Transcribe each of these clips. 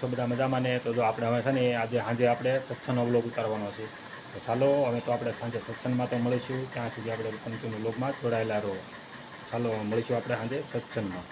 છો બધા મજામાં ને તો જો આપણે હવે છે ને આજે સાંજે આપણે સત્સંગનો વ્લોગ ઉતારવાનો છે તો ચાલો હવે તો આપણે સાંજે સત્સંગમાં તો મળીશું ત્યાં સુધી આપણે કંપની વ્લોગમાં જોડાયેલા રહો ચાલો મળીશું આપણે સાંજે સત્સંગમાં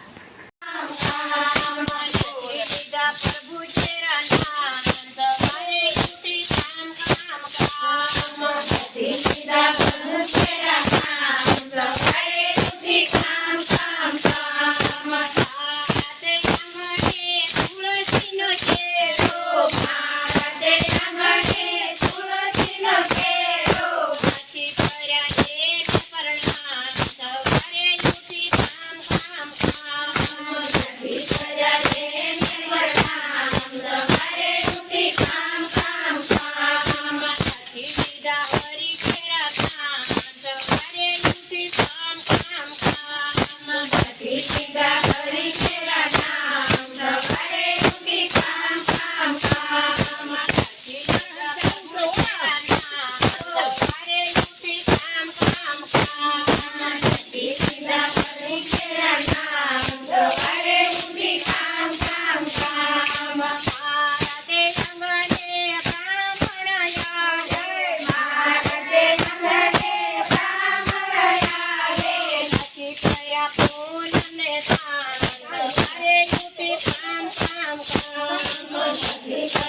Thank you.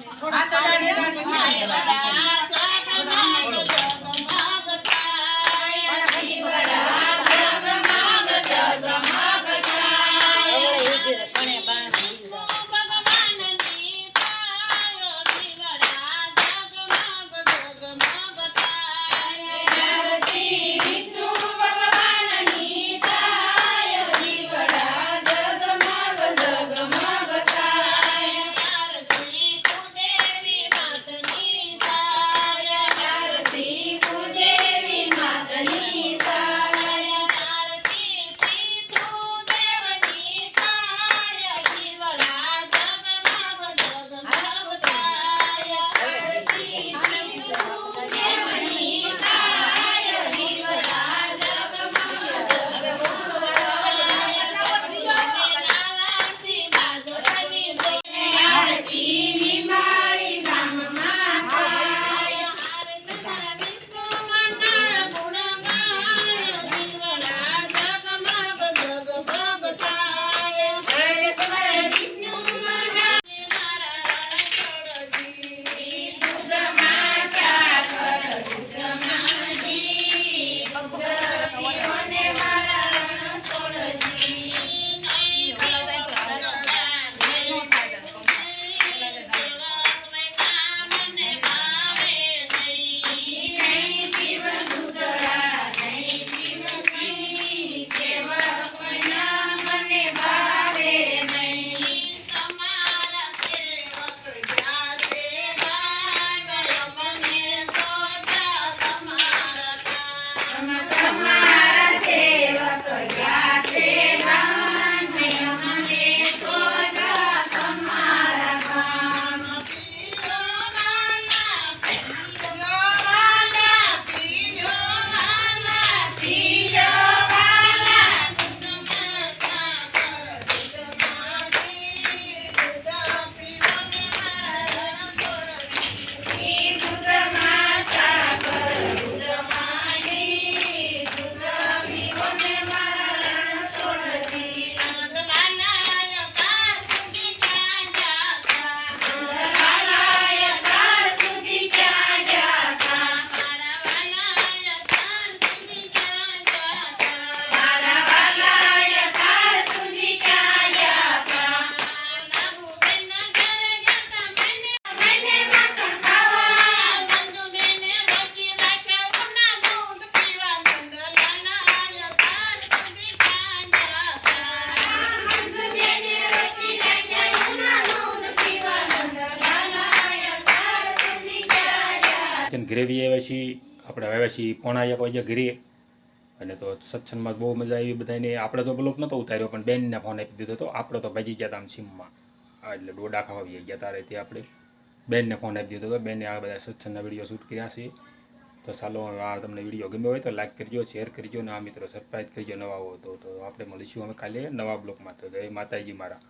con el. ઘરે બી આવ્યા છીએ. આપણે આવ્યા છીએ પોણા એક વાગે ઘરે અને તો સત્સંગમાં બહુ મજા આવી બધાને. આપણે તો બ્લોક નહોતો ઉતાર્યો, પણ બેનને ફોન આપી દીધો હતો આપણે તો ભાગી ગયા હતા આમ સીમમાં. એટલે ડોડા ખાવા ગયા તારે તે આપણે. બેનને ફોન આપી દીધો હતો બેને આ બધા સત્સંગના વીડિયો શૂટ કર્યા છે. તો ચાલો આ તમને વીડિયો ગમ્યો હોય તો લાઈક કરજો શેર કરજો ને આ મિત્રો સરપ્રાઈઝ કરજો નવા હો તો. આપણે મળીશું અમે કાલે નવા બ્લોકમાં. તો જય માતાજી મારા.